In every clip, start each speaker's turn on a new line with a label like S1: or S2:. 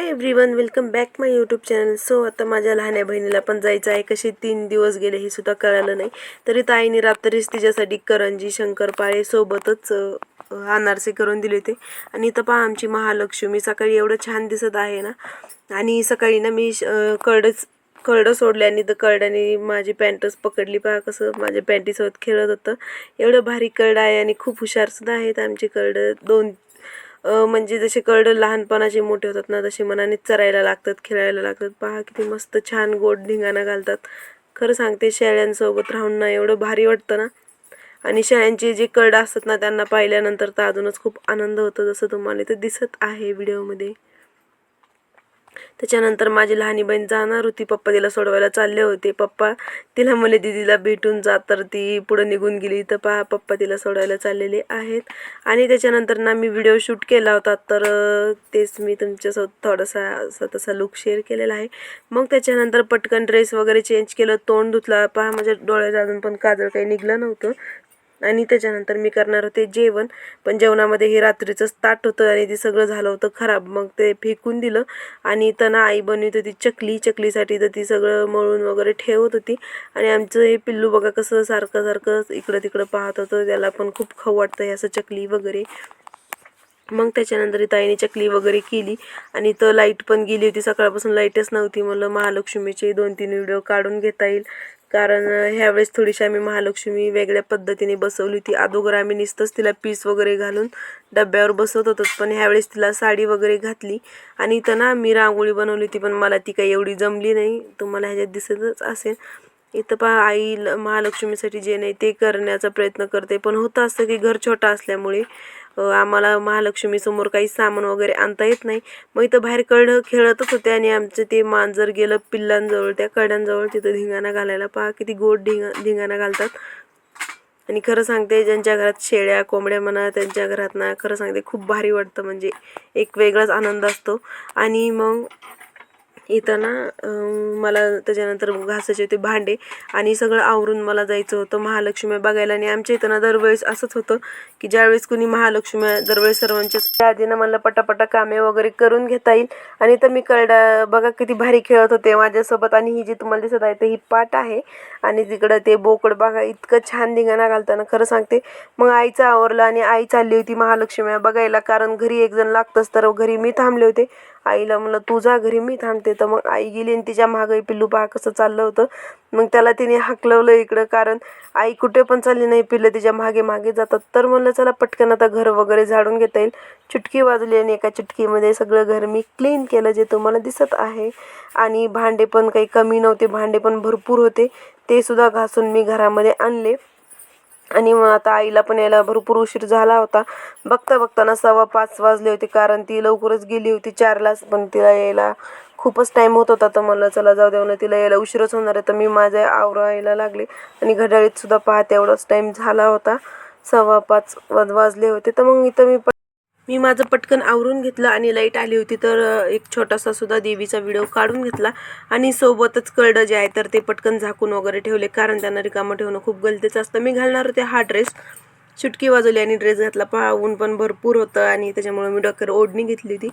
S1: Hi everyone welcome back my YouTube channel so आता माझ्या लहान्या बहिणीला पण जायचं आहे. कसे तीन दिवस गेले हे सुद्धा कळालं नाही. तरी ताईने रात्रीच तिच्यासाठी करंजी शंकरपाळे सोबतच अनारसे करून दिले होते. आणि इथं पहा आमची महालक्ष्मी सकाळी एवढं छान दिसत आहे ना. आणि सकाळी ना मी श- अ, करडच करडं सोडले आणि तर करड्याने माझी पॅन्टच पकडली. पहा कसं माझ्या पॅन्टीसोबत खेळत होतं. एवढं भारी करडं आहे आणि खूप हुशारसुद्धा आहेत आमची करडं. दोन म्हणजे जसे करडं लहानपणाचे मोठे होतात ना तसे मनाने चरायला लागतात खेळायला लागतात. पहा किती मस्त छान गोड धिंगाणा घालतात. खरं सांगते शेळ्यांसोबत राहून ना एवढं भारी वाटतं ना. आणि शेळ्यांचे जी करडं असतात ना त्यांना पाहिल्यानंतर तर अजूनच खूप आनंद होतो जसं तुम्हाला इथं दिसत आहे व्हिडिओमध्ये. त्याच्यानंतर माझी लहानी बहीण जाणार होती. पप्पा तिला सोडवायला चालले होते. पप्पा तिला मला दिदीला भेटून जात तर ती पुढं निघून गेली. तर पहा पप्पा तिला सोडवायला चाललेले आहेत. आणि त्याच्यानंतर ना मी व्हिडिओ शूट केला होता. तर तेच मी तुमच्यासोबत थोडासा असा तसा लुक शेअर केलेला आहे. मग त्याच्यानंतर पटकन ड्रेस वगैरे चेंज केलं. तोंड धुतला. पहा माझ्या डोळ्यात अजून पण काजळ काही निघलं नव्हतं. आणि त्याच्यानंतर मी करणार होते जेवण. पण जेवणामध्ये हे रात्रीचंच ताट होतं आणि ते सगळं झालं होतं खराब. मग ते फेकून दिलं. आणि त्यांना आई बनवित होती चकली. चकलीसाठी तर ती सगळं मळून वगैरे ठेवत होती. आणि आमचं हे पिल्लू बघा कसं सारखं सारखं इकडं तिकडं पाहत होतं. त्याला पण खूप खाऊ वाटतं हे असं चकली वगैरे. मग त्याच्यानंतर ताईने चकली वगैरे केली. आणि तर लाइट पण गेली होती. सकाळपासून लाईटच नव्हती म्हणलं. महालक्ष्मीचे दोन तीन व्हिडिओ काढून घेता येईल. कारण ह्यावेळेस थोडीशी आम्ही महालक्ष्मी वेगळ्या पद्धतीने बसवली होती. अगोदर आम्ही नुसतंच तिला पीस वगैरे घालून डब्यावर बसवत होतो पण ह्यावेळेस तिला साडी वगैरे घातली. आणि इथं ना मी रांगोळी बनवली होती पण मला ती काही एवढी जमली नाही. तुम्हाला ह्याच्यात दिसतच असेल. इथं पहा आई ल- महालक्ष्मीसाठी जे नाही ते करण्याचा प्रयत्न करते पण होतं असतं की घर छोटा असल्यामुळे आम्हाला महालक्ष्मीसमोर काही सामान वगैरे आणता येत नाही. मग इथं बाहेर कड खेळतच होते आणि आमचं ते मांजर गेलं पिल्लांजवळ त्या कड्यांजवळ तिथं धिंगाणा घालायला. पहा किती गोड धिंगा धिंगाणा घालतात. आणि खरं सांगते ज्यांच्या घरात शेळ्या कोंबड्या म्हणा त्यांच्या घरात ना खरं सांगते खूप भारी वाटतं. म्हणजे एक वेगळाच आनंद असतो. आणि मग इथं ना मला त्याच्यानंतर घासायचे होते भांडे आणि सगळं आवरून मला जायचं होतं महालक्ष्मी बघायला. आणि आमच्या इथं ना दरवेळेस असंच होतं की ज्यावेळेस कुणी महालक्ष्मी दरवेळेस सर्वांच्या त्या आधी ना मला पटापटा कामे वगैरे करून घेता येईल. आणि तर मी करडा बघा किती भारी खेळत होते माझ्यासोबत. आणि ही जी तुम्हाला दिसत आहे ते ही पाट आहे. आणि तिकडं ते बोकड बघा इतकं छान धिंगाणा घालताना खरं सांगते मग आईचं आवरलं आणि आई चालली होती महालक्ष्मी बघायला. कारण घरी एक जण लागतंच तर घरी मी थांबले होते. आईला म्हणलं तुझा घरी मी थांबते. तर मग आई गेली आणि तिच्या मागं पिल्लू पहा कसं चाललं होतं. मग त्याला तिने हाकलवलं इकडं कारण आई कुठे पण चालली नाही पिल्लं तिच्यामागे मागे जातात. तर म्हणलं चला पटकन आता घर वगैरे झाडून घेता येईल. चुटकी वाजली आणि एका चुटकीमध्ये सगळं घर मी क्लीन केलं जे तुम्हाला दिसत आहे. आणि भांडे पण काही कमी नव्हते भांडे पण भरपूर होते. ते सुद्धा घासून मी घरामध्ये आणले. आणि मग आता आईला पण यायला भरपूर उशीर झाला होता. बघता बघताना सव्वा पाच वाजले होते कारण ती लवकरच गेली होती चारलाच पण तिला यायला खूपच टाईम होत होता तर मला चला जाऊ द्या तिला यायला उशीरच होणार आहे. तर मी माझ्या आवरायला लागले आणि घड्याळीत सुद्धा पाहते एवढाच टाईम झाला होता. सव्वा पाच वाज- वाजले होते. तर मग इथं मी पण मी माझं पटकन आवरून घेतलं आणि लाइट आली होती. तर एक छोटासा सुद्धा देवीचा व्हिडिओ काढून घेतला. आणि सोबतच कळडं जे आहे तर ते पटकन झाकून वगैरे ठेवले. कारण त्यांना रिकामं ठेवणं खूप गलतीचं असतं. मी घालणार होते हा ड्रेस चुटकी वाजवली आणि ड्रेस घातला. पहा ऊन पण भरपूर होतं आणि त्याच्यामुळे मी डॉक्टर ओढणी घेतली होती.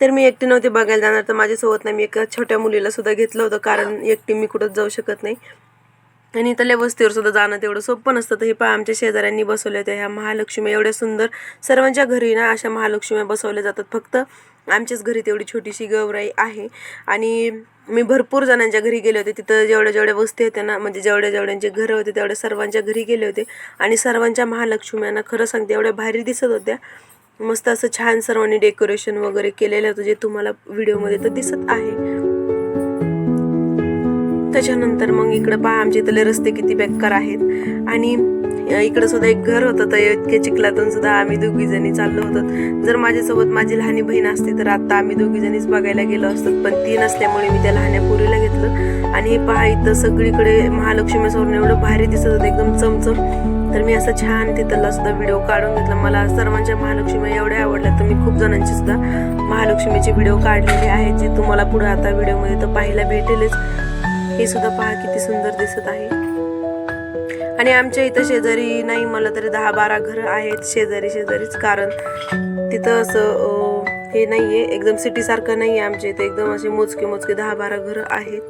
S1: तर मी एकटी नव्हते बघायला जाणार. तर माझ्यासोबत नाही मी एका छोट्या मुलीला सुद्धा घेतलं होतं. कारण एकटी मी कुठंच जाऊ शकत नाही. आणि इथल्या वस्तीवर सुद्धा जाणं तेवढं सोपं नसतं. तर हे पहा आमच्या शेजाऱ्यांनी बसवल्या होत्या. ह्या महालक्ष्मी एवढ्या सुंदर सर्वांच्या घरी ना अशा महालक्ष्मी बसवल्या जातात. फक्त आमच्याच घरी तेवढी छोटीशी गौराई आहे. आणि मी भरपूर जणांच्या घरी गेले होते. तिथं जेवढ्या जेवढ्या वस्ती होत्या ना म्हणजे जेवढ्या जेवढ्यांचे घरं होते तेवढ्या सर्वांच्या घरी गेले होते. आणि सर्वांच्या महालक्ष्म्यांना खरं सांगते एवढ्या भारी दिसत होत्या. मस्त असं छान सर्वांनी डेकोरेशन वगैरे केलेलं होतं जे तुम्हाला व्हिडिओमध्ये तर दिसत आहे. त्याच्यानंतर मग इकडं पहा आमच्या इथले रस्ते किती बेकार आहेत. आणि इकडं सुद्धा एक घर होतं तर इतक्या चिखलातून सुद्धा आम्ही दोघी जणी चाललो होतो. जर माझ्यासोबत माझी लहानी बहीण असते तर आता आम्ही दोघी जणीच बघायला गेलो असतो. पण ती नसल्यामुळे मी त्या लहान्या पुरीला घेतलं. आणि हे पहा इथं सगळीकडे महालक्ष्मी महालक्ष्मीसमोर एवढं भारी दिसत होतं एकदम चमचम. तर मी असं छान तिथला सुद्धा व्हिडिओ काढून घेतला. मला सर्वांच्या महालक्ष्मी एवढ्या आवडल्या तर मी खूप जणांची सुद्धा महालक्ष्मीचे व्हिडिओ काढलेले आहेत जे तुम्हाला पुढे आता व्हिडिओमध्ये तर पाहायला भेटेलच. हे सुद्धा पहा किती सुंदर दिसत आहे. आणि आमच्या इथं शेजारी नाही मला तरी दहा बारा घरं आहेत शेजारी शेजारीच. कारण तिथं असं हे हे नाहीये एकदम सिटी सारखं नाहीये आमच्या इथं. एकदम असे मोजके मोजके दहा बारा घरं आहेत.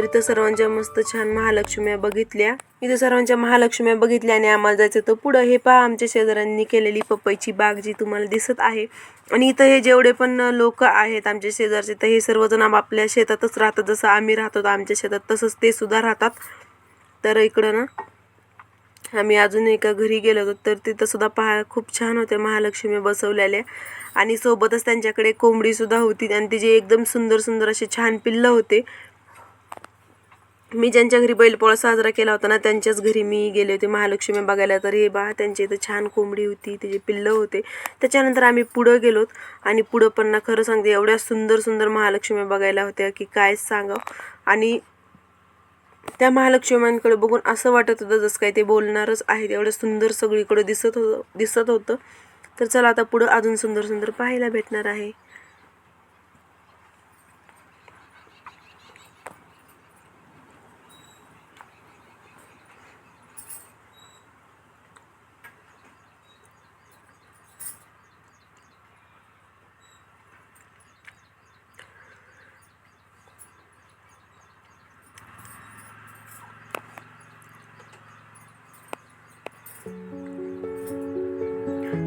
S1: तर इथं सर्वांच्या मस्त छान महालक्ष्म्या बघितल्या. इथं सर्वांच्या महालक्ष्म्या बघितल्या आणि आम्हाला जायचं तर पुढं. हे पहा आमच्या शेजाऱ्यांनी केलेली पपईची बाग जी तुम्हाला दिसत आहे. आणि इथं हे जेवढे पण लोक आहेत आमच्या शेजारचे तर हे सर्वजण आपल्या शेतातच राहतात. जसं आम्ही राहतो आमच्या शेतात तसंच ते सुद्धा राहतात. तर इकडं ना आम्ही अजून एका घरी गेलो होतो तर तिथं सुद्धा पहा खूप छान होत्या महालक्ष्मी बसवलेल्या. आणि सोबतच त्यांच्याकडे कोंबडी सुद्धा होती आणि तिचे एकदम सुंदर सुंदर असे छान पिल्लं होते. मी ज्यांच्या घरी बैलपोळा साजरा केला होता ना त्यांच्याच घरी मी गेले होते. महालक्ष्मी बघायला तर हे बा त्यांच्या इथं छान कोंबडी होती त्याचे पिल्लं होते. त्याच्यानंतर आम्ही पुढं गेलोत आणि पुढं पण ना खरं सांगते एवढ्या सुंदर सुंदर महालक्ष्मी बघायला होत्या की काय सांगावं. आणि त्या महालक्ष्मीकडे बघून असं वाटत होतं जसं काय ते बोलणारच आहेत एवढं सुंदर सगळीकडे दिसत होतं दिसत होतं. तर चला आता पुढं अजून सुंदर सुंदर पाहायला भेटणार आहे.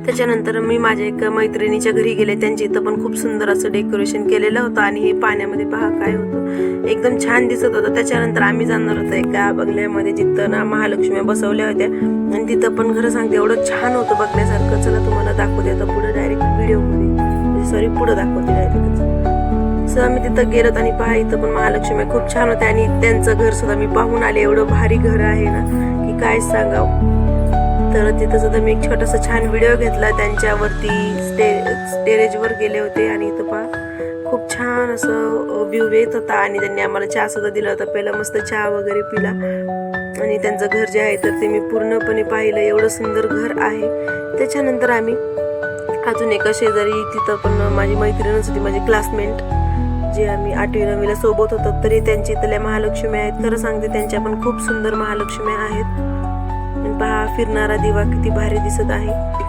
S1: त्याच्यानंतर मी माझ्या एका मैत्रिणीच्या घरी गेले. त्यांच्या इथं पण खूप सुंदर असं डेकोरेशन केलेलं होतं आणि हे पाण्यामध्ये पहा काय होतं. एकदम छान दिसत होतं. त्याच्यानंतर आम्ही जाणार होतो एका बंगल्यामध्ये जिथं ना महालक्ष्मी बसवल्या होत्या. आणि तिथं पण खरं सांगते एवढं छान होतं बघण्यासारखं. चला तुम्हाला दाखवते आता पुढे डायरेक्ट व्हिडिओमध्ये. म्हणजे सॉरी पुढं दाखवते डायरेक्ट सो आम्ही तिथं गेलोत आणि पहा इथं पण महालक्ष्मी खूप छान होते आणि त्यांचं घर सुद्धा मी पाहून आले. एवढं भारी घर आहे ना की काय सांगावं. तर तिथं सुद्धा मी एक छोटासा छान व्हिडिओ घेतला. त्यांच्यावरती स्टे स्टेरेजवर गेले होते आणि इथं पहा खूप छान असं व्ह्यू येत होता. आणि त्यांनी आम्हाला चहा सुद्धा दिला होता. पहिला मस्त चहा वगैरे पिला. आणि त्यांचं घर जे आहे तर ते मी पूर्णपणे पाहिलं. एवढं सुंदर घर आहे. त्याच्यानंतर आम्ही अजून एका शेजारी तिथं पण माझी मैत्रीणच होती माझी क्लासमेट जे आम्ही आठवी नववीला सोबत होतो. तरी त्यांच्या इथल्या महालक्ष्मी आहेत. खरं सांगते त्यांच्या पण खूप सुंदर महालक्ष्मी आहेत. पण पहा फिरणारा दिवा किती भारी दिसत आहे.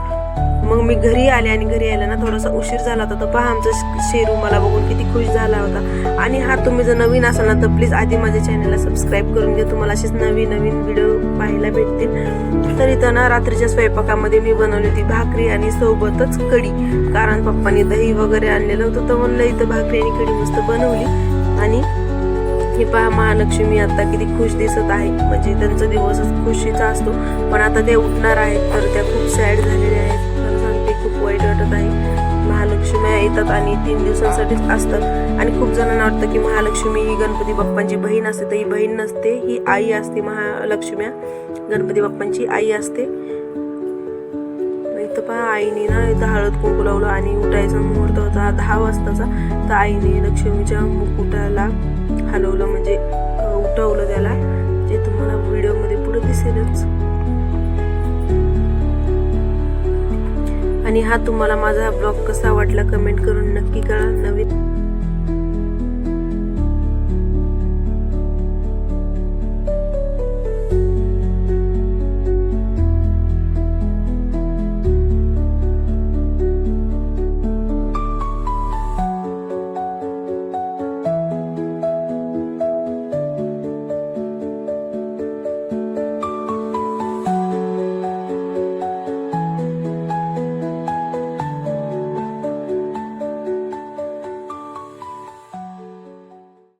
S1: मग मी घरी आले आणि घरी यायला ना थोडासा उशीर झाला होता. तर पहा आमचा शेरू मला बघून किती खुश झाला होता. आणि हा तुम्ही जर नवीन असाल ना तर प्लीज आधी माझ्या चॅनलला सबस्क्राईब करून घ्या. तुम्हाला असेच नवीन नवीन व्हिडिओ पाहायला भेटतील. तर इथं ना रात्रीच्या स्वयंपाकामध्ये मी बनवली होती भाकरी आणि सोबतच कढी. कारण पप्पानी दही वगैरे आणलेलं होतं तर म्हणलं इथं भाकरी आणि कढी मस्त बनवली. आणि हे पहा महालक्ष्मी आता किती खुश दिसत आहे. म्हणजे त्यांचा दिवस खुशीचा असतो. पण आता ते उठणार आहेत. तर त्या खूप सॅड झालेल्या आहेत. खरं सांगते खूप वाईट वाटत आहे. महालक्ष्म्या येतात आणि तीन दिवसांसाठीच असतात. आणि खूप जणांना वाटतं की महालक्ष्मी ही गणपती बाप्पांची बहीण असते. तर ही बहीण नसते ही आई असते महालक्ष्म्या. गणपती बाप्पांची आई असते. इथं पहा आईने ना इथं हळद कुंकू लावलं आणि उठायचा मुहूर्त होता दहा वाजताचा. तर आईने लक्ष्मीच्या मुकुटाला हलवलं म्हणजे उठवलं त्याला जे तुम्हाला व्हिडिओमध्ये पुढे दिसेलच. आणि हा तुम्हाला माझा ब्लॉग कसा वाटला कमेंट करून नक्की करा नवीन